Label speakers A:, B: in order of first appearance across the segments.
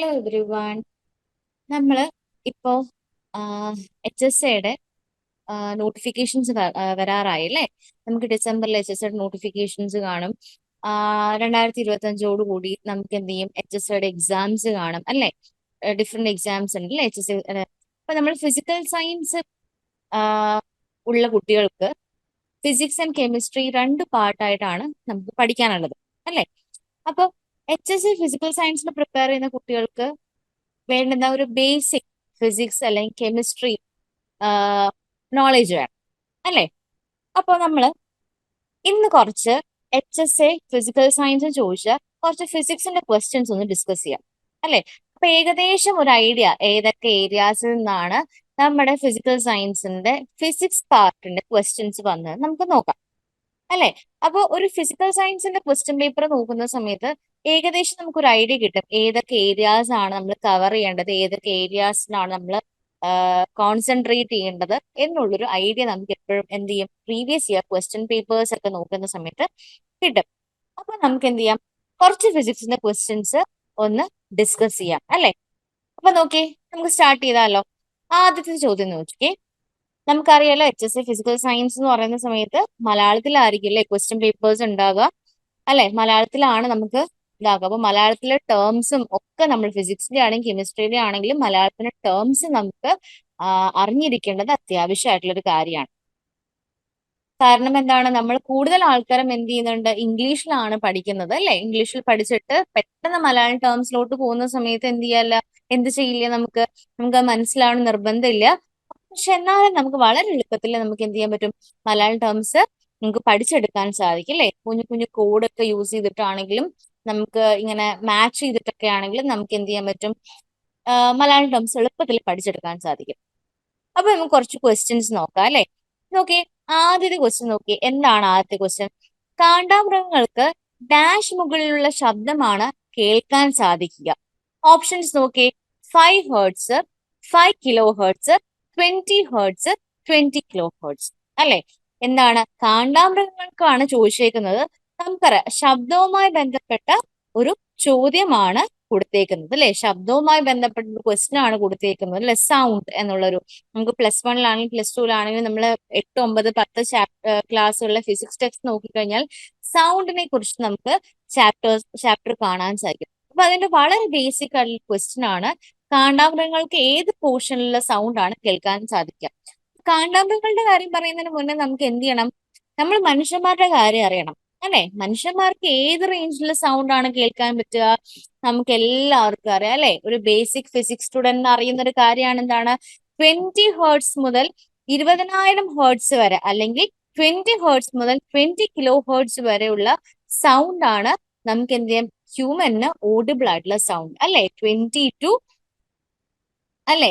A: Hello everyone നമ്മൾ H S എയുടെ notifications വരാറായി അല്ലേ? നമുക്ക് ഡിസംബറിൽ എച്ച് എസ് എയുടെ നോട്ടിഫിക്കേഷൻസ് കാണും. രണ്ടായിരത്തി ഇരുപത്തി അഞ്ചോട് കൂടി നമുക്ക് എന്ത് ചെയ്യും? എച്ച് എസ് എയുടെ എക്സാംസ് കാണും അല്ലേ? ഡിഫറെന്റ് എക്സാംസ് ഉണ്ട് അല്ലേ? എച്ച് എസ് അപ്പൊ നമ്മൾ ഫിസിക്കൽ സയൻസ് ഉള്ള കുട്ടികൾക്ക് ഫിസിക്സ് ആൻഡ് കെമിസ്ട്രി രണ്ട് പാർട്ടായിട്ടാണ് നമുക്ക് പഠിക്കാനുള്ളത് അല്ലേ? അപ്പോൾ എച്ച് എസ് സി ഫിസിക്കൽ സയൻസിന് പ്രിപ്പയർ ചെയ്യുന്ന കുട്ടികൾക്ക് വേണ്ടുന്ന ഒരു ബേസിക് ഫിസിക്സ് അല്ലെങ്കിൽ കെമിസ്ട്രി നോളേജ് വേണം അല്ലേ? അപ്പോൾ നമ്മൾ ഇന്ന് കുറച്ച് H S A physical science ചോദിച്ച കുറച്ച് ഫിസിക്സിന്റെ ക്വസ്റ്റ്യൻസ് ഒന്ന് ഡിസ്കസ് ചെയ്യാം അല്ലേ? അപ്പൊ ഏകദേശം ഒരു ഐഡിയ ഏതൊക്കെ ഏരിയാസിൽ നിന്നാണ് നമ്മുടെ ഫിസിക്കൽ സയൻസിന്റെ ഫിസിക്സ് പാർട്ടിന്റെ ക്വസ്റ്റ്യൻസ് വന്നത് നമുക്ക് നോക്കാം അല്ലെ? അപ്പോൾ ഒരു ഫിസിക്കൽ സയൻസിന്റെ ക്വസ്റ്റ്യൻ പേപ്പർ നോക്കുന്ന സമയത്ത് ഏകദേശം നമുക്കൊരു ഐഡിയ കിട്ടും. ഏതൊക്കെ ഏരിയാസ് ആണ് നമ്മൾ കവർ ചെയ്യേണ്ടത്? ഏതൊക്കെ ഏരിയാസിനാണ് നമ്മൾ കോൺസെൻട്രേറ്റ് ചെയ്യേണ്ടത് എന്നുള്ളൊരു ഐഡിയ നമുക്ക് എപ്പോഴും എന്ത് ചെയ്യും? പ്രീവിയസ് ഇയർ ക്വസ്റ്റ്യൻ പേപ്പേഴ്സ് ഒക്കെ നോക്കുന്ന സമയത്ത് കിട്ടും. അപ്പൊ നമുക്ക് എന്ത് ചെയ്യാം? കുറച്ച് ഫിസിക്സിന്റെ ക്വസ്റ്റ്യൻസ് ഒന്ന് ഡിസ്കസ് ചെയ്യാം അല്ലെ? അപ്പൊ നോക്കി നമുക്ക് സ്റ്റാർട്ട് ചെയ്താലോ? ആദ്യത്തെ ചോദ്യം നോക്കിക്കേ നമുക്കറിയാലോ H S C physical science എന്ന് പറയുന്ന സമയത്ത് മലയാളത്തിലായിരിക്കും അല്ലെ ക്വസ്റ്റ്യൻ പേപ്പേഴ്സ് ഉണ്ടാകുക അല്ലെ? മലയാളത്തിലാണ് നമുക്ക് ഇതാക്കുക അപ്പൊ മലയാളത്തിലെ ടേംസും ഒക്കെ നമ്മൾ ഫിസിക്സിന്റെ ആണെങ്കിലും കെമിസ്ട്രിയിലെ ആണെങ്കിലും മലയാളത്തിലെ ടേംസ് നമുക്ക് അറിഞ്ഞിരിക്കേണ്ടത് അത്യാവശ്യമായിട്ടുള്ള ഒരു കാര്യമാണ്. കാരണം എന്താണ്? നമ്മൾ കൂടുതൽ ആൾക്കാരും എന്ത് ചെയ്യുന്നുണ്ട്? ഇംഗ്ലീഷിലാണ് പഠിക്കുന്നത് അല്ലെ? ഇംഗ്ലീഷിൽ പഠിച്ചിട്ട് പെട്ടെന്ന് മലയാളം ടേംസിലോട്ട് പോകുന്ന സമയത്ത് എന്ത് ചെയ്യല്ല? എന്ത് ചെയ്യില്ല നമുക്ക്? നമുക്ക് മനസ്സിലാവണം നിർബന്ധമില്ല. പക്ഷെ എന്നാലും നമുക്ക് വളരെ എളുപ്പത്തിൽ നമുക്ക് എന്ത് ചെയ്യാൻ പറ്റും? മലയാളം ടേംസ് നമുക്ക് പഠിച്ചെടുക്കാൻ സാധിക്കും അല്ലെ? കുഞ്ഞു കുഞ്ഞു കോഡൊക്കെ യൂസ് ചെയ്തിട്ടാണെങ്കിലും നമുക്ക് ഇങ്ങനെ മാച്ച് ചെയ്തിട്ടൊക്കെ ആണെങ്കിൽ നമുക്ക് എന്ത് ചെയ്യാൻ പറ്റും? മലയാളം ടേംസ് എളുപ്പത്തിൽ പഠിച്ചെടുക്കാൻ സാധിക്കും. അപ്പൊ നമുക്ക് കുറച്ച് ക്വസ്റ്റ്യൻസ് നോക്കാം അല്ലെ? നോക്കിയേ ആദ്യത്തെ ക്വസ്റ്റ്യൻ നോക്കി. എന്താണ് ആദ്യത്തെ ക്വസ്റ്റ്യൻ കാണ്ടാമൃഗങ്ങൾക്ക് ഡാഷ് മുകളിലുള്ള ശബ്ദമാണ് കേൾക്കാൻ സാധിക്കുക. ഓപ്ഷൻസ് നോക്കി. Five hertz five kilohertz twenty hertz twenty kilohertz അല്ലെ? എന്താണ്? കാണ്ടാമൃഗങ്ങൾക്കാണ് ചോദിച്ചേക്കുന്നത് നമുക്കറിയാം ശബ്ദവുമായി ബന്ധപ്പെട്ട ഒരു ചോദ്യമാണ് കൊടുത്തേക്കുന്നത് അല്ലെ? ശബ്ദവുമായി ബന്ധപ്പെട്ട ഒരു ക്വസ്റ്റൻ ആണ് കൊടുത്തേക്കുന്നത് അല്ലെ? സൗണ്ട് എന്നുള്ളൊരു നമുക്ക് പ്ലസ് വണ്ണിലാണെങ്കിലും പ്ലസ് ടുവിലാണെങ്കിലും നമ്മൾ എട്ട് ഒമ്പത് പത്ത് ചാപ്റ്റർ ക്ലാസ്സുകളിലെ ഫിസിക്സ് ടെക്സ്റ്റ് നോക്കിക്കഴിഞ്ഞാൽ സൗണ്ടിനെ കുറിച്ച് നമുക്ക് ചാപ്റ്റേഴ്സ് ചാപ്റ്റർ കാണാൻ സാധിക്കും. അപ്പൊ അതിന്റെ വളരെ ബേസിക് ആയിട്ടുള്ള ക്വസ്റ്റ്യൻ ആണ് കാണ്ടാമൃഗങ്ങൾക്ക് ഏത് പോർഷനിലുള്ള സൗണ്ട് ആണ് കേൾക്കാൻ സാധിക്കുക? കാണ്ടാമൃഗങ്ങളുടെ കാര്യം പറയുന്നതിന് മുന്നേ നമുക്ക് എന്ത് ചെയ്യണം? നമ്മൾ മനുഷ്യന്മാരുടെ കാര്യം അറിയണം. അല്ലെ? മനുഷ്യന്മാർക്ക് ഏത് റേഞ്ചിലുള്ള സൗണ്ട് ആണ് കേൾക്കാൻ പറ്റുക? നമുക്ക് എല്ലാവർക്കും അറിയാം അല്ലെ? ഒരു ബേസിക് ഫിസിക്സ് സ്റ്റുഡന്റ് അറിയുന്ന ഒരു കാര്യമാണ് എന്താണ്? ട്വന്റി ഹേർട്സ് മുതൽ ഇരുപതിനായിരം ഹേർട്സ് വരെ അല്ലെങ്കിൽ ട്വന്റി ഹേർട്സ് മുതൽ ട്വന്റി കിലോ ഹേർട്സ് വരെയുള്ള സൗണ്ട് ആണ് നമുക്ക് എന്ത് ചെയ്യാം? ഹ്യൂമന് ഓഡിബിൾ ആയിട്ടുള്ള സൗണ്ട് അല്ലെ? ട്വന്റി ടു അല്ലെ?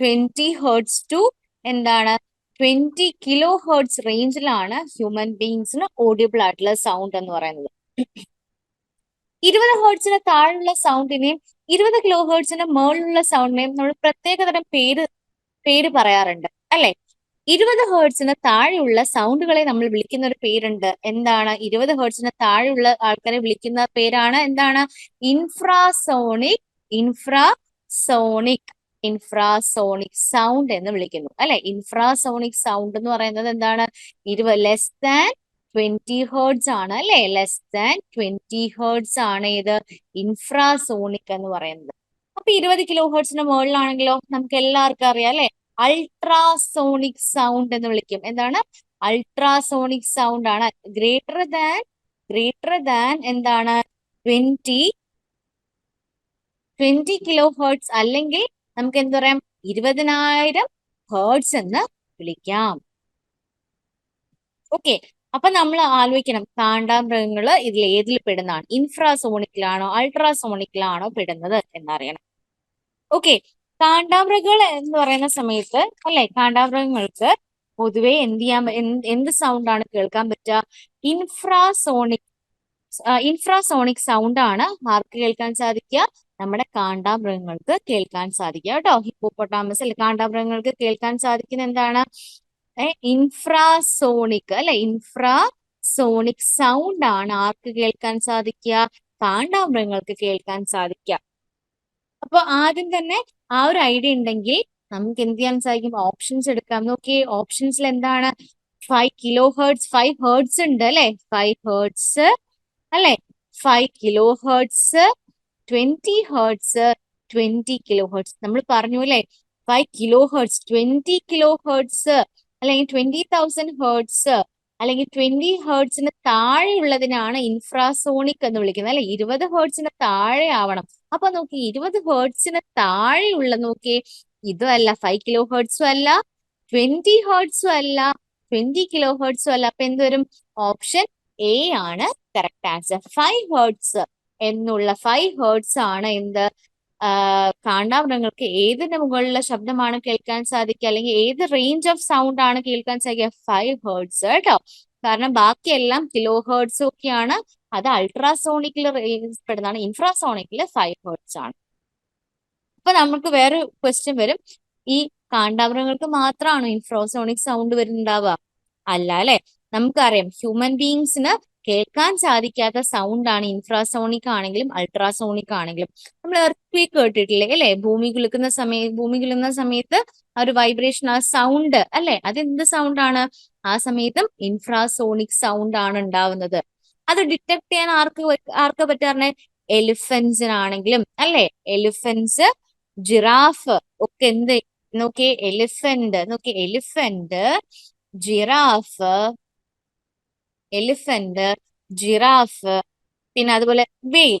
A: ട്വന്റി ഹേർട്സ് ടു എന്താണ്? ട്വന്റി കിലോ ഹേർട്സ് റേഞ്ചിലാണ് ഹ്യൂമൻ ബീങ്സിന് ഓഡിയബിൾ ആയിട്ടുള്ള സൗണ്ട് എന്ന് പറയുന്നത്. ഇരുപത് ഹേർട്സിന് താഴെയുള്ള സൗണ്ടിനെയും ഇരുപത് കിലോ ഹേർട്സിന് മുകളിലുള്ള സൗണ്ടിനെയും നമ്മൾ പ്രത്യേകതരം പേര് പേര് പറയാറുണ്ട് അല്ലെ? ഇരുപത് ഹേർട്സിന് താഴെയുള്ള സൗണ്ടുകളെ നമ്മൾ വിളിക്കുന്ന ഒരു പേരുണ്ട്. എന്താണ്? ഇരുപത് ഹേർട്സിന് താഴെയുള്ള ആൾക്കാരെ വിളിക്കുന്ന പേരാണ് എന്താണ്? ഇൻഫ്രാസോണിക് ഇൻഫ്രാസോണിക് ഇൻഫ്രാസോണിക് സൗണ്ട് എന്ന് വിളിക്കുന്നു. അല്ലെ? ഇൻഫ്രാസോണിക് സൗണ്ട് എന്ന് പറയുന്നത് എന്താണ്? ഇരുപ ലെസ് ദാൻ ട്വന്റി ഹേർഡ്സ് ആണ് അല്ലെ? ലെസ് ദാൻ ട്വന്റി ഹേർഡ്സ് ആണ് ഇത് ഇൻഫ്രാസോണിക് എന്ന് പറയുന്നത്. അപ്പൊ ഇരുപത് കിലോ ഹേർട്സിന് മുകളിലാണെങ്കിലോ നമുക്ക് എല്ലാവർക്കും അറിയാം അല്ലെ? അൾട്രാസോണിക് സൗണ്ട് എന്ന് വിളിക്കും. എന്താണ്? അൾട്രാസോണിക് സൗണ്ട് ആണ്. ഗ്രേറ്റർ ദാൻ ഗ്രേറ്റർ ദാൻ എന്താണ്? ട്വന്റി ട്വന്റി കിലോ ഹേർട്സ് അല്ലെങ്കിൽ നമുക്ക് എന്ത് പറയാം? ഇരുപതിനായിരം ഹേർട്സ് എന്ന് വിളിക്കാം. ഓക്കെ അപ്പൊ നമ്മൾ ആലോചിക്കണം. കാണ്ടാമൃഗങ്ങൾ ഇതിൽ ഏതിൽ പെടുന്നതാണ്? ഇൻഫ്രാസോണിക്കിലാണോ അൾട്രാസോണിക്കിലാണോ പെടുന്നത് എന്നറിയണം. ഓക്കെ കാണ്ടാമൃഗങ്ങൾ എന്ന് പറയുന്ന സമയത്ത് അല്ലെ? കാണ്ടാമൃഗങ്ങൾക്ക് പൊതുവെ എന്ത് ചെയ്യാൻ എന്ത് സൗണ്ട് ആണ് കേൾക്കാൻ പറ്റുക? ഇൻഫ്രാസോണിക് ഇൻഫ്രാസോണിക് സൗണ്ട് ആണ്. ആർക്ക് കേൾക്കാൻ സാധിക്കുക? നമ്മുടെ കാണ്ടാമൃഗങ്ങൾക്ക് കേൾക്കാൻ സാധിക്കുക കേട്ടോ. ഹിപ്പോപ്പൊട്ടാമസ് അല്ലെ കാണ്ടാമൃഗങ്ങൾക്ക് കേൾക്കാൻ സാധിക്കുന്ന എന്താണ്? ഇൻഫ്രാസോണിക് അല്ലെ ഇൻഫ്രാസോണിക് സൗണ്ട് ആണ് ആർക്ക് കേൾക്കാൻ സാധിക്കുക? കാണ്ടാമൃഗങ്ങൾക്ക് കേൾക്കാൻ സാധിക്കുക. അപ്പൊ ആദ്യം തന്നെ ആ ഒരു ഐഡിയ ഉണ്ടെങ്കിൽ നമുക്ക് എന്ത് ചെയ്യാൻ സാധിക്കും? ഓപ്ഷൻസ് എടുക്കാം. നോക്കിയേ ഓപ്ഷൻസിൽ എന്താണ്? Five kilo hertz five hertz ഉണ്ട് അല്ലെ? ഫൈവ് ഹേർട്സ് അല്ലെ? Five kilohertz twenty hertz twenty kilohertz നമ്മൾ പറഞ്ഞു അല്ലെ? Five kilo hertz twenty kilo hertz അല്ലെങ്കിൽ ട്വന്റി തൗസൻഡ് ഹേർട്സ് അല്ലെങ്കിൽ ട്വന്റി ഹേർട്സിന് താഴെയുള്ളതിനാണ് ഇൻഫ്രാസോണിക് എന്ന് വിളിക്കുന്നത് അല്ലെ? ഇരുപത് ഹേർട്സിന് താഴെ ആവണം. അപ്പൊ നോക്കി ഇരുപത് ഹേർട്സിന് താഴെയുള്ള നോക്കി ഇതും അല്ല ഫൈവ് കിലോ ഹേർട്സും അല്ല ട്വന്റി ഹേർട്സും അല്ല ട്വന്റി കിലോ ഹേർട്സും അല്ല. അപ്പൊ എന്തുവരും ഓപ്ഷൻ എ ആണ് കറക്റ്റ് ആൻസർ ഫൈവ് ഹേർട്സ് എന്നുള്ള ഫൈവ് ഹേർട്സ് ആണ് എന്ത്? കാണ്ടാമൃഗങ്ങൾക്ക് ഏതിന്റെ മുകളിലുള്ള ശബ്ദമാണ് കേൾക്കാൻ സാധിക്കുക? അല്ലെങ്കിൽ ഏത് റേഞ്ച് ഓഫ് സൗണ്ട് ആണ് കേൾക്കാൻ സാധിക്കുക? ഫൈവ് ഹേർട്സ് കേട്ടോ. കാരണം ബാക്കിയെല്ലാം കിലോ ഹേർട്സ് ഒക്കെയാണ്. അത് അൾട്രാസോണിക്കിൽ പെടുന്നതാണ്. ഇൻഫ്രാസോണിക്കിൽ ഫൈവ് ഹേർട്സ് ആണ്. അപ്പൊ നമുക്ക് വേറെ ക്വസ്റ്റ്യൻ വരും. ഈ കാണ്ടാമൃഗങ്ങൾക്ക് മാത്രമാണോ ഇൻഫ്രാസോണിക് സൗണ്ട് വരുന്നുണ്ടാവുക? അല്ല അല്ലെ? നമുക്കറിയാം. ഹ്യൂമൻ ബീങ്സിന് കേൾക്കാൻ സാധിക്കാത്ത സൗണ്ട് ആണ് ഇൻഫ്രാസോണിക് ആണെങ്കിലും അൾട്രാസോണിക് ആണെങ്കിലും. നമ്മൾ എർത്ത് കേട്ടിട്ടില്ലേ? അല്ലെ? ഭൂമി കുലുക്കുന്ന സമയം ഭൂമി കുലുങ്ങുന്ന സമയത്ത് ആ ഒരു വൈബ്രേഷൻ ആ സൗണ്ട് അല്ലെ? അതെന്ത് സൗണ്ട് ആണ്? ആ സമയത്തും ഇൻഫ്രാസോണിക് സൗണ്ട് ആണ് ഉണ്ടാവുന്നത്. അത് ഡിറ്റക്ട് ചെയ്യാൻ ആർക്ക് ആർക്ക് പറ്റാറിനെ? എലിഫൻസിനാണെങ്കിലും അല്ലെ? എലിഫൻസ് ജിറാഫ് ഒക്കെ എന്ത് നോക്കിയേ എലിഫന്റ് നോക്കിയേ എലിഫന്റ് ജിറാഫ് എലിഫന്റ് ജിറാഫ് പിന്നെ അതുപോലെ വെയിൽ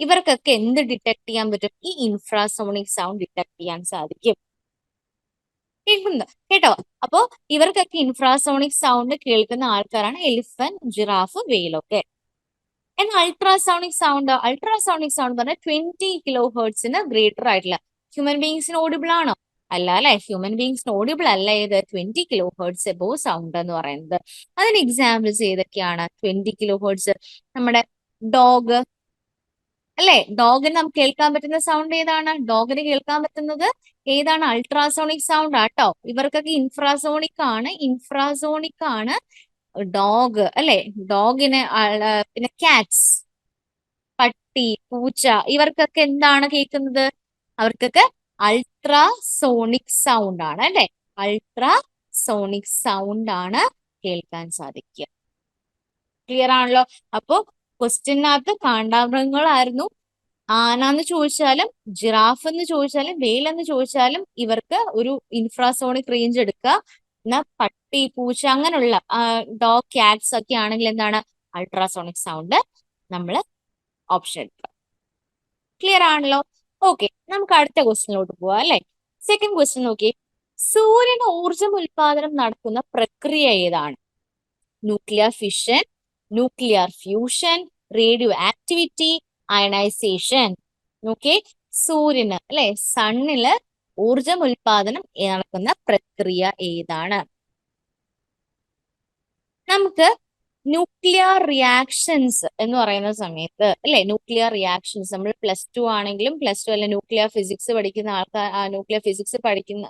A: ഇവർക്കൊക്കെ എന്ത് ഡിറ്റക്ട് ചെയ്യാൻ പറ്റും? ഈ ഇൻഫ്രാസോണിക് സൗണ്ട് ഡിറ്റക്ട് ചെയ്യാൻ സാധിക്കും. കേൾക്കുന്നത് കേട്ടോ? അപ്പോ ഇവർക്കൊക്കെ ഇൻഫ്രാസോണിക് സൗണ്ട് കേൾക്കുന്ന ആൾക്കാരാണ് എലിഫന്റ് ജിറാഫ് വെയിലൊക്കെ എന്നാൽ അൾട്രാസോണിക് സൗണ്ട് അൾട്രാസോണിക് സൗണ്ട് പറഞ്ഞാൽ ട്വന്റി കിലോ ഹേർട്സിന് ഗ്രേറ്റർ ആയിട്ടുള്ള ഹ്യൂമൻ ബീങ്സിന് ഓഡിബിൾ ആണോ? അല്ല അല്ലെ ഹ്യൂമൻ ബീങ്സിന് ഓഡിബിൾ അല്ല ഏത്? Twenty kilo hertz above sound എന്ന് പറയുന്നത്. അതിന് എക്സാമ്പിൾസ് ഏതൊക്കെയാണ് ട്വന്റി കിലോ ഹേർട്സ് നമ്മുടെ ഡോഗ് അല്ലെ? ഡോഗിന് നമുക്ക് കേൾക്കാൻ പറ്റുന്ന സൗണ്ട് ഏതാണ്? ഡോഗിന് കേൾക്കാൻ പറ്റുന്നത് ഏതാണ്? അൾട്രാസോണിക് സൗണ്ട് ആട്ടോ. ഇവർക്കൊക്കെ ഇൻഫ്രാസോണിക് ആണ്. ഇൻഫ്രാസോണിക് ആണ് ഡോഗ് അല്ലെ? ഡോഗിന് പിന്നെ കാറ്റ്സ് പട്ടി പൂച്ച ഇവർക്കൊക്കെ എന്താണ് കേൾക്കുന്നത്? അവർക്കൊക്കെ അൾട്രാസോണിക് സൗണ്ട് ആണ് അല്ലെ? അൾട്രാസോണിക് സൗണ്ട് ആണ് കേൾക്കാൻ സാധിക്കുക. ക്ലിയർ ആണല്ലോ? അപ്പോ ക്വസ്റ്റ്യനകത്ത് കാണ്ടാമൃഗങ്ങളായിരുന്നു. ആന എന്ന് ചോദിച്ചാലും ജിറാഫ് എന്ന് ചോദിച്ചാലും വെയിൽ എന്ന് ചോദിച്ചാലും ഇവർക്ക് ഒരു ഇൻഫ്രാസോണിക് റേഞ്ച് എടുക്കുക. എന്നാ പട്ടി പൂച്ച അങ്ങനെയുള്ള ഡോഗ് ക്യാറ്റ്സ് ഒക്കെ ആണെങ്കിൽ എന്താണ്? അൾട്രാസോണിക് സൗണ്ട് നമ്മൾ ഓപ്ഷൻ എടുക്കുക. ക്ലിയർ ആണല്ലോ? ഓക്കെ നമുക്ക് അടുത്ത ക്വസ്റ്റിനിലോട്ട് പോവാം അല്ലെ? സെക്കൻഡ് ക്വസ്റ്റ്യൻ നോക്കി സൂര്യൻ ഊർജം ഉൽപാദനം നടക്കുന്ന പ്രക്രിയ ഏതാണ്? Nuclear fission nuclear fusion radioactivity ionisation okay സൂര്യന് അല്ലെ? സണ്ണിൽ ഊർജം ഉൽപാദനം നടക്കുന്ന പ്രക്രിയ ഏതാണ്? നമുക്ക് ന്യൂക്ലിയർ റിയാക്ഷൻസ് എന്ന് പറയുന്ന സമയത്ത് അല്ലെ? ന്യൂക്ലിയർ റിയാക്ഷൻസ് നമ്മൾ പ്ലസ് ടു ആണെങ്കിലും പ്ലസ് ടു അല്ലെ ന്യൂക്ലിയർ ഫിസിക്സ് പഠിക്കുന്ന ആൾക്കാർ ന്യൂക്ലിയർ ഫിസിക്സ് പഠിക്കുന്ന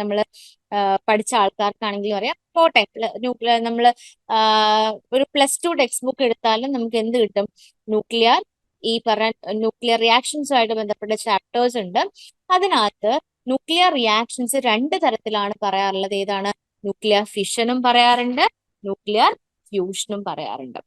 A: നമ്മൾ പഠിച്ച ആൾക്കാർക്കാണെങ്കിലും അറിയാം. പോട്ടെ ന്യൂക്ലിയർ നമ്മൾ ഒരു പ്ലസ് ടു ടെക്സ്റ്റ് ബുക്ക് എടുത്താലും നമുക്ക് എന്ത് കിട്ടും? ന്യൂക്ലിയർ ഈ പറഞ്ഞ ന്യൂക്ലിയർ റിയാക്ഷൻസുമായിട്ട് ബന്ധപ്പെട്ട ചാപ്റ്റേഴ്സ് ഉണ്ട്. അതിനകത്ത് ന്യൂക്ലിയർ റിയാക്ഷൻസ് രണ്ട് തരത്തിലാണ് പറയാറുള്ളത്. ഏതാണ്? ന്യൂക്ലിയർ ഫിഷനും പറയാറുണ്ട്. ന്യൂക്ലിയർ ഫ്യൂഷനും പറയാറുണ്ട്.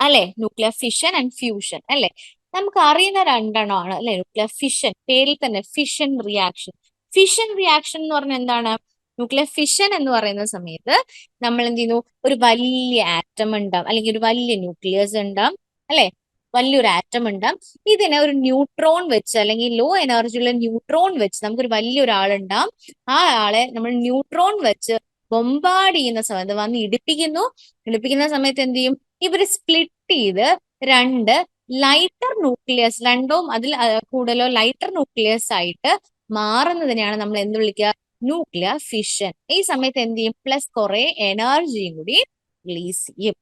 A: അല്ലെ? ന്യൂക്ലിയർ ഫിഷൻ ആൻഡ് ഫ്യൂഷൻ അല്ലെ? നമുക്ക് അറിയുന്ന രണ്ടെണ്ണമാണ് അല്ലെ? ന്യൂക്ലിയർ ഫിഷൻ പേരിൽ തന്നെ ഫിഷൻ റിയാക്ഷൻ ഫിഷൻ റിയാക്ഷൻ എന്ന് പറഞ്ഞാൽ എന്താണ്? ന്യൂക്ലിയർ ഫിഷൻ എന്ന് പറയുന്ന സമയത്ത് നമ്മൾ എന്ത് ചെയ്യുന്നു? ഒരു വലിയ ആറ്റം ഉണ്ടാവും അല്ലെങ്കിൽ ഒരു വലിയ ന്യൂക്ലിയസ് ഉണ്ടാവും അല്ലെ? വലിയൊരു ആറ്റം ഉണ്ടാവും. ഇതിനെ ഒരു ന്യൂട്രോൺ വെച്ച് അല്ലെങ്കിൽ ലോ എനർജിയുള്ള ന്യൂട്രോൺ വെച്ച് നമുക്കൊരു വലിയൊരാളുണ്ടാവും. ആ ആളെ നമ്മൾ ന്യൂട്രോൺ വെച്ച് ബൊമ്പാഡ് ചെയ്യുന്ന സമയത്ത് വന്ന് ഇടിപ്പിക്കുന്നു. ഇടിപ്പിക്കുന്ന സമയത്ത് എന്ത് ചെയ്യും? ഇവർ സ്പ്ലിറ്റ് ചെയ്ത് രണ്ട് ലൈറ്റർ ന്യൂക്ലിയസ് രണ്ടോ അതിൽ കൂടുതലോ ലൈറ്റർ ന്യൂക്ലിയസ് ആയിട്ട് മാറുന്നതിനെയാണ് നമ്മൾ എന്ത് വിളിക്കുക? ന്യൂക്ലിയർ ഫിഷൻ ഈ സമയത്ത് എന്ത് ചെയ്യും? പ്ലസ് കുറെ എനർജിയും കൂടി റിലീസ് ചെയ്യും.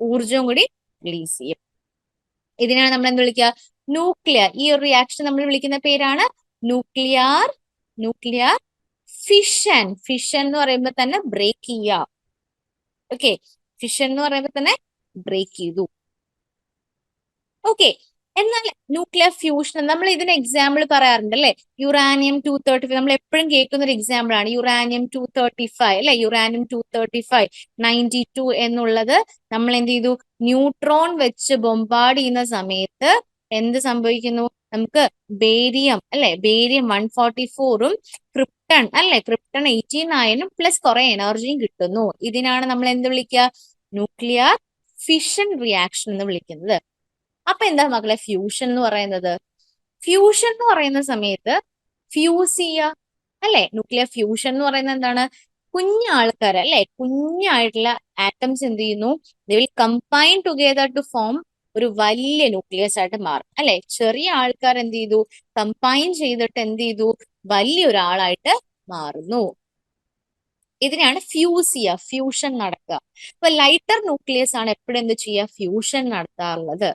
A: ഊർജവും കൂടി റിലീസ് ചെയ്യും. ഇതിനാണ് നമ്മൾ എന്ത് വിളിക്കുക? ന്യൂക്ലിയർ ഈ ഒരു റിയാക്ഷൻ നമ്മൾ വിളിക്കുന്ന പേരാണ് ന്യൂക്ലിയർ ന്യൂക്ലിയർ ഫിഷൻ ഫിഷൻ എന്ന് പറയുമ്പോൾ തന്നെ ബ്രേക്ക് ചെയ്യുക. ഓക്കെ ഫിഷൻ എന്ന് പറയുമ്പോൾ തന്നെ ബ്രേക്ക് ചെയ്തു. ഓക്കെ എന്നാൽ ന്യൂക്ലിയർ ഫ്യൂഷൻ നമ്മൾ ഇതിന് എക്സാമ്പിൾ പറയാറുണ്ട് അല്ലെ? യുറാനിയം ടു തേർട്ടി ഫൈവ് നമ്മൾ എപ്പോഴും കേൾക്കുന്ന ഒരു എക്സാമ്പിൾ ആണ്. യുറാനിയം ടു തേർട്ടി ഫൈവ് അല്ലെ? Uranium two thirty five ninety two എന്നുള്ളത് നമ്മൾ എന്ത് ചെയ്തു? ന്യൂട്രോൺ വെച്ച് ബൊമ്പാർഡ് ചെയ്യുന്ന സമയത്ത് എന്ത് സംഭവിക്കുന്നു? നമുക്ക് ബേരിയം അല്ലെ? ബേരിയം വൺ ഫോർട്ടി ഫോറും ക്രിപ്റ്റൺ അല്ലെ? ക്രിപ്റ്റൺ എയ്റ്റി നയനും പ്ലസ് കുറെ എനർജിയും കിട്ടുന്നു. ഇതിനാണ് നമ്മൾ എന്ത് വിളിക്കുക ന്യൂക്ലിയർ ഫിഷൻ റിയാക്ഷൻ എന്ന് വിളിക്കുന്നത്. അപ്പൊ എന്താ മക്കളെ? ഫ്യൂഷൻ എന്ന് പറയുന്നത്. ഫ്യൂഷൻ എന്ന് പറയുന്ന സമയത്ത് ഫ്യൂസ് ചെയ്യുക അല്ലെ? ന്യൂക്ലിയർ ഫ്യൂഷൻ എന്ന് പറയുന്നത് എന്താണ്? കുഞ്ഞു ആൾക്കാർ അല്ലെ? കുഞ്ഞായിട്ടുള്ള ആറ്റംസ് എന്ത് ചെയ്യുന്നു? They combine together to form ഒരു വലിയ ന്യൂക്ലിയസ് ആയിട്ട് മാറും. അല്ലെ? ചെറിയ ആൾക്കാർ എന്ത് ചെയ്തു? കമ്പൈൻ ചെയ്തിട്ട് എന്ത് ചെയ്തു? വലിയ ഒരാളായിട്ട് മാറുന്നു. ഇതിനെയാണ് ഫ്യൂസ് ചെയ്യുക ഫ്യൂഷൻ നടക്കുക അപ്പൊ ലൈറ്റർ ന്യൂക്ലിയസ് ആണ് എപ്പോഴും എന്ത് ചെയ്യുക? ഫ്യൂഷൻ നടത്താറുള്ളത്.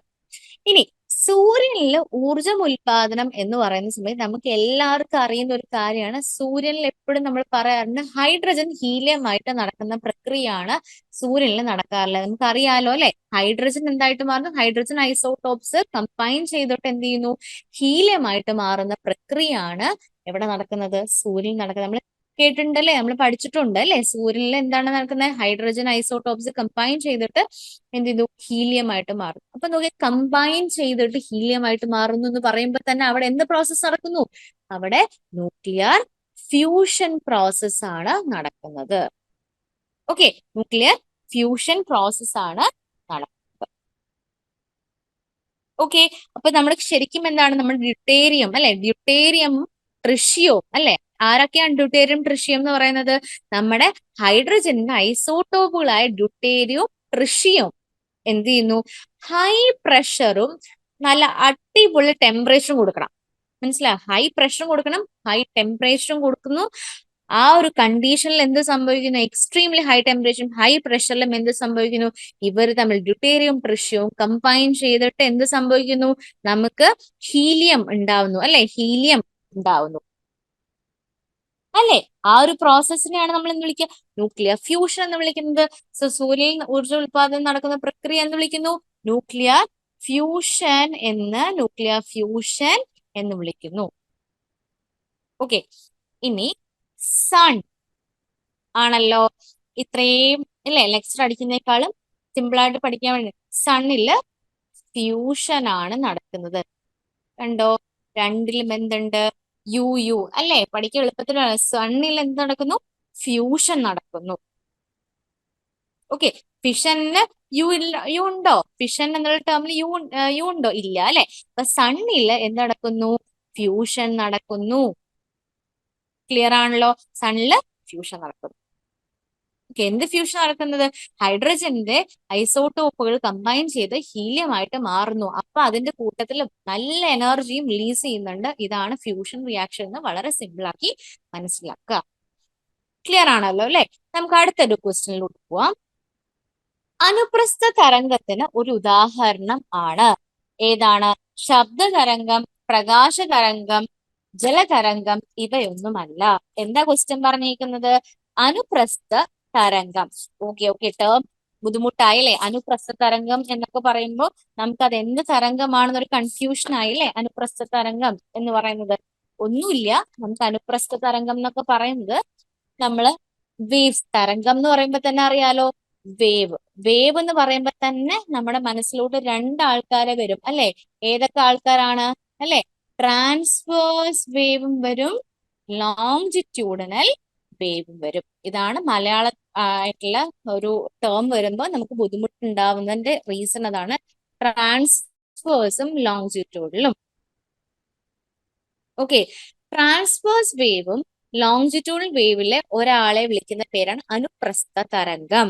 A: ഇനി സൂര്യനിൽ ഊർജം ഉൽപാദനം എന്ന് പറയുന്ന സമയത്ത് നമുക്ക് എല്ലാവർക്കും അറിയുന്ന ഒരു കാര്യമാണ്. സൂര്യനിൽ എപ്പോഴും നമ്മൾ പറയാറുണ്ട് ഹൈഡ്രജൻ ഹീലിയം ആയിട്ട് നടക്കുന്ന പ്രക്രിയയാണ് സൂര്യനിൽ നടക്കാറുള്ളത്. നമുക്ക് അറിയാലോ അല്ലെ? ഹൈഡ്രജൻ എന്തായിട്ട് മാറുന്നു? ഹൈഡ്രജൻ ഐസോടോപ്സ് കമ്പൈൻ ചെയ്തിട്ട് എന്ത് ചെയ്യുന്നു? ഹീലിയം ആയിട്ട് മാറുന്ന പ്രക്രിയയാണ് എവിടെ നടക്കുന്നത്? സൂര്യനിൽ നടക്കുന്നത്. നമ്മൾ കേട്ടിട്ടുണ്ടല്ലേ? നമ്മൾ പഠിച്ചിട്ടുണ്ട് അല്ലെ? സൂര്യനിൽ എന്താണ് നടക്കുന്നത് ഹൈഡ്രജൻ ഐസോടോപ്സ് കമ്പൈൻ ചെയ്തിട്ട് എന്ത് ചെയ്തു? ഹീലിയം ആയിട്ട് മാറും അപ്പൊ നോക്കിയാൽ കമ്പൈൻ ചെയ്തിട്ട് ഹീലിയം ആയിട്ട് മാറുന്നു എന്ന് പറയുമ്പോൾ തന്നെ അവിടെ എന്ത് പ്രോസസ്സ് നടക്കുന്നു? അവിടെ ന്യൂക്ലിയർ ഫ്യൂഷൻ പ്രോസസ് ആണ് നടക്കുന്നത്. ഓക്കെ ന്യൂക്ലിയർ ഫ്യൂഷൻ പ്രോസസ് ആണ് നടക്കുന്നത്. ഓക്കെ അപ്പൊ നമ്മൾ ശരിക്കും എന്താണ്? നമ്മൾ ഡ്യൂട്ടേറിയം അല്ലെ? ഡ്യൂട്ടേറിയം ട്രിഷ്യോ അല്ലെ? ആരൊക്കെയാണ് ഡ്യൂട്ടേറിയം ട്രിഷ്യം എന്ന് പറയുന്നത്? നമ്മുടെ ഹൈഡ്രജന്റെ ഐസോട്ടോപ്പുകളായ ഡ്യൂട്ടേരിയവും ട്രിഷ്യം എന്ത് ചെയ്യുന്നു? ഹൈ പ്രഷറും നല്ല അടിപൊളി ടെമ്പറേച്ചറും കൊടുക്കണം. മനസ്സിലായ? ഹൈ പ്രഷറും കൊടുക്കണം ഹൈ ടെമ്പറേച്ചറും കൊടുക്കുന്നു. ആ ഒരു കണ്ടീഷനിൽ എന്ത് സംഭവിക്കുന്നു? എക്സ്ട്രീംലി ഹൈ ടെമ്പറേച്ചറും ഹൈ പ്രഷറിലും എന്ത് സംഭവിക്കുന്നു? ഇവർ തമ്മിൽ ഡ്യൂട്ടേറിയവും ട്രിഷ്യവും കമ്പൈൻ ചെയ്തിട്ട് എന്ത് സംഭവിക്കുന്നു? നമുക്ക് ഹീലിയം ഉണ്ടാവുന്നു അല്ലെ? ഹീലിയം ഉണ്ടാവുന്നു. അല്ലെ? ആ ഒരു പ്രോസസ്സിനെയാണ് നമ്മൾ എന്ന് വിളിക്കുക ന്യൂക്ലിയർ ഫ്യൂഷൻ എന്ന് വിളിക്കുന്നത്. സോ സൂര്യനിൽ ഊർജ ഉൽപാദനം നടക്കുന്ന പ്രക്രിയ എന്ന് വിളിക്കുന്നു. ന്യൂക്ലിയർ ഫ്യൂഷൻ എന്ന് ന്യൂക്ലിയർ ഫ്യൂഷൻ എന്ന് വിളിക്കുന്നു. ഓക്കെ ഇനി സൺ ആണല്ലോ. ഇത്രയും അല്ലെ ലെക്ചർ അടിക്കുന്നേക്കാളും സിമ്പിൾ ആയിട്ട് പഠിക്കാൻ വേണ്ടി. സണ്ണിൽ ഫ്യൂഷൻ ആണ് നടക്കുന്നത്. കണ്ടോ? രണ്ടിലും എന്തുണ്ട്? യു യു അല്ലെ? പഠിക്കാൻ എളുപ്പത്തിൽ സണ്ണിൽ എന്ത് നടക്കുന്നു? ഫ്യൂഷൻ നടക്കുന്നു. ഓക്കെ ഫിഷന് യു ഇല്ല യു ഉണ്ടോ? ഫിഷൻ എന്നുള്ള ടേമിൽ യു യു ഉണ്ടോ? ഇല്ല അല്ലെ? അപ്പൊ സണ്ണിൽ എന്ത് നടക്കുന്നു? ഫ്യൂഷൻ നടക്കുന്നു. ക്ലിയർ ആണല്ലോ? സണ്ണിൽ ഫ്യൂഷൻ നടക്കുന്നു. എന്ത് ഫ്യൂഷൻ നടക്കുന്നത്? ഹൈഡ്രജന്റെ ഐസോട്ടോപ്പുകൾ കമ്പൈൻ ചെയ്ത് ഹീലിയമായിട്ട് മാറുന്നു. അപ്പൊ അതിന്റെ കൂട്ടത്തിൽ നല്ല എനർജിയും റിലീസ് ചെയ്യുന്നുണ്ട്. ഇതാണ് ഫ്യൂഷൻ റിയാക്ഷൻ എന്ന് വളരെ സിമ്പിൾ ആക്കി മനസ്സിലാക്കുക. ക്ലിയർ ആണല്ലോ അല്ലെ? നമുക്ക് അടുത്തൊരു ക്വസ്റ്റ്യനിലോട്ട് പോവാം. അനുപ്രസ്ഥ തരംഗത്തിന് ഒരു ഉദാഹരണം ആണ്. ഏതാണ്? ശബ്ദ തരംഗം പ്രകാശ തരംഗം ജലതരംഗം ഇവയൊന്നുമല്ല. എന്താ ക്വസ്റ്റ്യൻ പറഞ്ഞിരിക്കുന്നത് അനുപ്രസ്ഥ തരംഗം. ഓക്കെ ഓക്കെ ടേം ബുദ്ധിമുട്ടായില്ലേ? അനുപ്രസ്ഥ തരംഗം എന്നൊക്കെ പറയുമ്പോൾ നമുക്ക് അത് എന്ത് തരംഗമാണെന്നൊരു കൺഫ്യൂഷൻ ആയില്ലേ? അനുപ്രസ്ഥ തരംഗം എന്ന് പറയുന്നത്. ഒന്നുമില്ല. നമുക്ക് അനുപ്രസ്ഥ തരംഗം എന്നൊക്കെ പറയുന്നത് നമ്മൾ വേവ്സ് തരംഗം എന്ന് പറയുമ്പോൾ തന്നെ അറിയാലോ? വേവ് വേവ് എന്ന് പറയുമ്പോൾ തന്നെ നമ്മുടെ മനസ്സിലോട്ട് രണ്ട് ആൾക്കാരെ വരും അല്ലെ? ഏതൊക്കെ ആൾക്കാരാണ്? അല്ലെ? ട്രാൻസ്വേഴ്സ് വേവും വരും. ലോങ്ജിറ്റ്യൂഡിനൽ വേവും വരും. ഇതാണ് മലയാള ആയിട്ടുള്ള ഒരു ടേം വരുമ്പോൾ നമുക്ക് ബുദ്ധിമുട്ടുണ്ടാവുന്നതിന്റെ റീസൺ അതാണ് ട്രാൻസ്ഫേഴ്സും ലോങ്ജിറ്റ്യൂഡിലും ഓക്കെ ട്രാൻസ്ഫേഴ്സ് വേവും ലോങ്ജിറ്റ്യൂഡൽ വേവിലെ ഒരാളെ വിളിക്കുന്ന പേരാണ് അനുപ്രസ്ഥ തരംഗം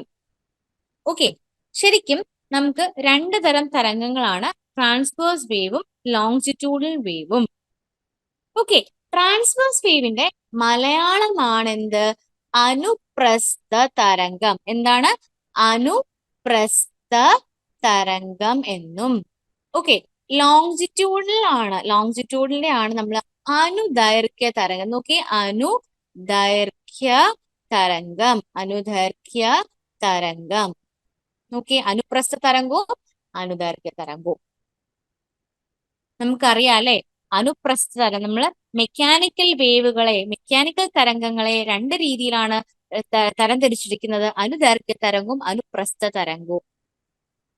A: ഓക്കെ ശരിക്കും നമുക്ക് രണ്ട് തരം തരംഗങ്ങളാണ്. ട്രാൻസ്ഫേഴ്സ് വേവും ലോങ്ജിറ്റ്യൂഡൽ വേവും ഓക്കെ ട്രാൻസ്ഫേഴ്സ് വേവിന്റെ മലയാളമാണെന്ത്? അനുപ്രസ്ഥ തരംഗം. എന്താണ്? അനുപ്രസ്ഥ തരംഗം എന്നും. ഓക്കെ ലോങ്ജിറ്റ്യൂഡിൽ ആണ്. ലോങ്ജിറ്റ്യൂഡിന്റെ ആണ് നമ്മൾ അനുദൈർഘ്യ തരംഗം. നോക്കി. അനുദൈർഘ്യ തരംഗം. അനുദൈർഘ്യ തരംഗം. നോക്കി. അനുപ്രസ്ഥ തരംഗവും അനുദൈർഘ്യ തരംഗവും. നമുക്കറിയാം അല്ലെ? അനുപ്രസ്ഥ തരം നമ്മൾ മെക്കാനിക്കൽ വേവുകളെ മെക്കാനിക്കൽ തരംഗങ്ങളെ രണ്ട് രീതിയിലാണ് തരംതിരിച്ചിരിക്കുന്നത് അനുദൈർഘ്യ തരംഗവും അനുപ്രസ്ഥ തരംഗവും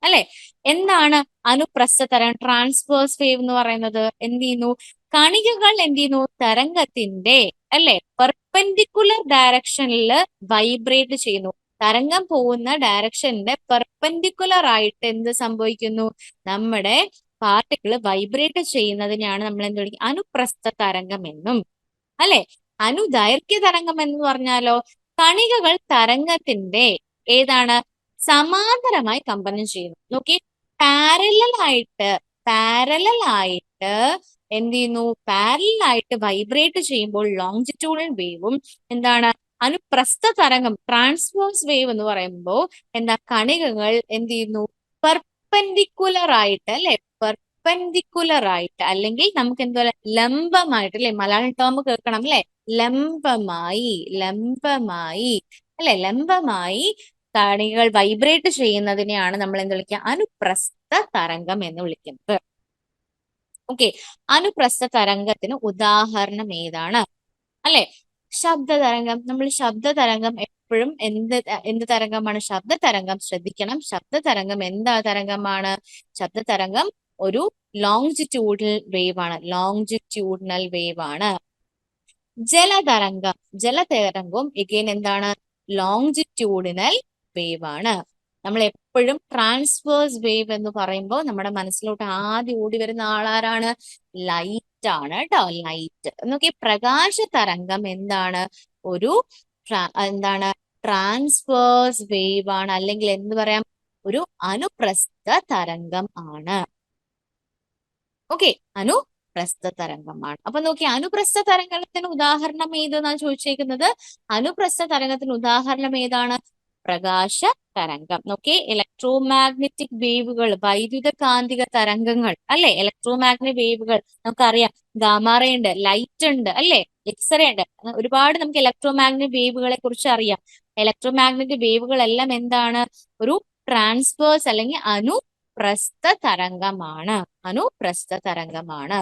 A: അല്ലെ? എന്താണ് അനുപ്രസ്ഥ തരം ട്രാൻസ്ഫേഴ്സ് വേവ് എന്ന് പറയുന്നത് എന്ത് ചെയ്യുന്നു? കണികകൾ എന്ത് ചെയ്യുന്നു? തരംഗത്തിന്റെ അല്ലെ? പെർപെൻഡിക്കുലർ ഡയറക്ഷനിൽ വൈബ്രേറ്റ് ചെയ്യുന്നു. തരംഗം പോകുന്ന ഡയറക്ഷന്റെ പെർപെൻഡിക്കുലർ ആയിട്ട് എന്ത് സംഭവിക്കുന്നു? നമ്മുടെ പാർട്ടിക്കിൾ വൈബ്രേറ്റ് ചെയ്യുന്നതിനെയാണ് നമ്മൾ എന്ത് വിളിക്കുക അനുപ്രസ്ഥ തരംഗം എന്നും അല്ലെ? അനുദൈർഘ്യ തരംഗം എന്ന് പറഞ്ഞാലോ കണികകൾ തരംഗത്തിന്റെ ഏതാണ് സമാന്തരമായി കമ്പനം ചെയ്യുന്നു. നോക്കി പാരലൽ ആയിട്ട് എന്ത് ചെയ്യുന്നു? പാരലൽ ആയിട്ട് വൈബ്രേറ്റ് ചെയ്യുമ്പോൾ ലോങ്ജിറ്റ്യൂഡൽ വേവും എന്താണ് അനുപ്രസ്ഥ തരംഗം ട്രാൻസ്വേഴ്സ് വേവ് എന്ന് പറയുമ്പോൾ എന്താ കണികകൾ എന്ത് ചെയ്യുന്നു? പെർപെൻഡിക്കുലർ ആയിട്ട് അല്ലെ? പെർപെൻഡിക്കുലർ ആയിട്ട് അല്ലെങ്കിൽ നമുക്ക് എന്താ ലംബമായിട്ട് അല്ലെ? മലയാളം ടേം കേൾക്കണം അല്ലെ? ലംബമായി ലംബമായി അല്ലെ? ലംബമായി കണികൾ വൈബ്രേറ്റ് ചെയ്യുന്നതിനെയാണ് നമ്മൾ എന്ത് വിളിക്കുക? അനുപ്രസ്ഥ തരംഗം എന്ന് വിളിക്കുന്നത്. ഓക്കെ അനുപ്രസ്ഥ തരംഗത്തിന് ഉദാഹരണം ഏതാണ്? അല്ലെ? ശബ്ദ തരംഗം. നമ്മൾ ശബ്ദ തരംഗം എപ്പോഴും എന്ത് എന്ത് തരംഗമാണ്? ശബ്ദ തരംഗം ശ്രദ്ധിക്കണം. ശബ്ദ തരംഗം എന്താ തരംഗമാണ്? ശബ്ദ തരംഗം ഒരു ലോങ്ജിറ്റ്യൂഡൽ വേവ് ആണ്. ലോങ്ജിറ്റ്യൂഡിനൽ വേവ് ആണ്. ജലതരംഗം ജലതരംഗവും എഗെയിൻ എന്താണ്? ലോങ്ജിറ്റ്യൂഡിനൽ വേവ് ആണ്. നമ്മൾ എപ്പോഴും ട്രാൻസ്ഫേഴ്സ് വേവ് എന്ന് പറയുമ്പോൾ നമ്മുടെ മനസ്സിലോട്ട് ആദ്യം ഓടി വരുന്ന ആളാരാണ്? ലൈറ്റ് ആണ് കേട്ടോ ലൈറ്റ് നോക്കി പ്രകാശ തരംഗം എന്താണ്? ഒരു എന്താണ്? ട്രാൻസ്ഫേഴ്സ് വേവ് ആണ്. അല്ലെങ്കിൽ എന്ത് പറയാം? ഒരു അനുപ്രസ്ഥ തരംഗം ആണ്. ഓക്കെ അനുപ്രസ്ഥ തരംഗമാണ്. അപ്പൊ നോക്കി അനുപ്രസ്ഥ തരംഗത്തിന് ഉദാഹരണം ഏതെന്നാണ് ചോദിച്ചേക്കുന്നത്? അനുപ്രസ്ഥ തരംഗത്തിന് ഉദാഹരണം ഏതാണ്? പ്രകാശ തരംഗം. നോക്കി ഇലക്ട്രോ മാഗ്നറ്റിക് വേവുകൾ വൈദ്യുത കാന്തിക തരംഗങ്ങൾ അല്ലെ? ഇലക്ട്രോ മാഗ്നറ്റിക് വേവുകൾ നമുക്കറിയാം ഗാമാറ ഉണ്ട് ലൈറ്റ് ഉണ്ട് അല്ലെ? എക്സ്റേ ഉണ്ട്. ഒരുപാട് നമുക്ക് ഇലക്ട്രോ മാഗ്നറ്റിക് വേവുകളെ കുറിച്ച് അറിയാം. ഇലക്ട്രോ മാഗ്നറ്റിക് വേവുകളെല്ലാം എന്താണ്? ഒരു ട്രാൻസ്ഫേഴ്സ് അല്ലെങ്കിൽ അനുപ്രസ്ഥ തരംഗമാണ് അനുപ്രസ്ഥ തരംഗമാണ്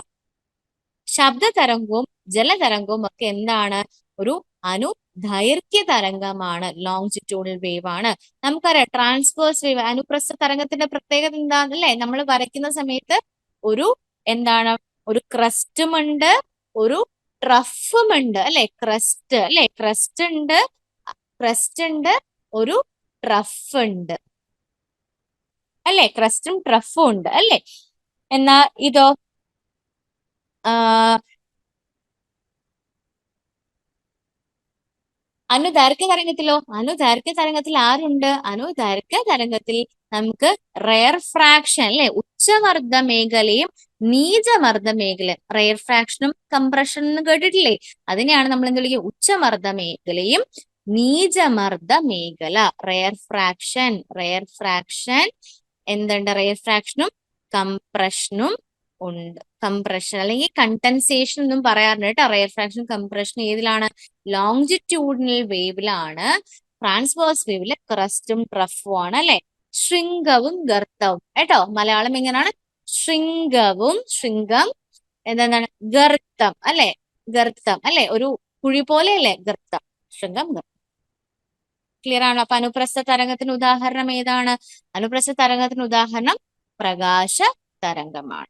A: ശബ്ദ തരംഗവും ജലതരംഗവും ഒക്കെ എന്താണ്? ഒരു അനു ദൈർഘ്യ തരംഗമാണ് ലോങ്ജിറ്റ്യൂഡൽ വേവ് ആണ്. നമുക്കറിയാം ട്രാൻസ്വേഴ്സ് വേവ് അനുപ്രസ്ഥ തരംഗത്തിന്റെ പ്രത്യേകത എന്താണല്ലേ നമ്മൾ വരയ്ക്കുന്ന സമയത്ത് ഒരു എന്താണ്? ഒരു ക്രസ്റ്റും ഉണ്ട് ഒരു ട്രഫും ഉണ്ട് അല്ലെ? ക്രസ്റ്റ് അല്ലെ? ക്രസ്റ്റ് ഉണ്ട് ക്രസ്റ്റ് ഉണ്ട് ഒരു ട്രഫ് ഉണ്ട്. അല്ലെ? ക്രസ്റ്റും ട്രഫും ഉണ്ട് അല്ലെ? എന്നാ ഇതോ അനു അനുദൈർഘ്യ തരംഗത്തിലോ? അനുദൈർഘ്യ തരംഗത്തിൽ ആരുണ്ട്? അനുദൈർഘ്യ തരംഗത്തിൽ നമുക്ക് റെയർ ഫ്രാക്ഷൻ അല്ലെ? ഉച്ചമർദ്ദ മേഖലയും നീചമർദ്ദ മേഖല റെയർ ഫ്രാക്ഷനും കംപ്രഷനും കേട്ടിട്ടില്ലേ? അതിനെയാണ് നമ്മൾ എന്ത് വിളിക്കുക? ഉച്ചമർദ്ദ മേഖലയും നീചമർദ്ദ മേഖല. റെയർ ഫ്രാക്ഷൻ റെയർ ഫ്രാക്ഷൻ എന്തുണ്ട്? റയർഫ്രാക്ഷനും കംപ്രഷനും ഉണ്ട്. കംപ്രഷൻ അല്ലെങ്കിൽ കണ്ടൻസേഷൻ എന്നും പറയാറുണ്ട് കേട്ടോ. റിയർഫ്രാക്ഷൻ കംപ്രഷൻ ഏതിലാണ്? ലോങ്ജിറ്റ്യൂഡിനൽ വേവിലാണ് ട്രാൻസ്വേഴ്സ് വേവിൽ ക്രസ്റ്റും ട്രഫും ആണ് അല്ലെ? ശൃംഗവും ഗർത്തവും. കേട്ടോ? മലയാളം എങ്ങനെയാണ്? ശൃംഗവും ശൃംഗം എന്താണ് ഗർത്തം അല്ലെ? ഗർത്തം അല്ലെ? ഒരു കുഴി പോലെ അല്ലെ? ഗർത്തം. ശൃംഗം ഗർത്തം. ക്ലിയർ ആണോ? അപ്പൊ അനുപ്രസ്ഥ തരംഗത്തിന് ഉദാഹരണം ഏതാണ്? അനുപ്രസ്ഥ തരംഗത്തിന് ഉദാഹരണം പ്രകാശ തരംഗമാണ്.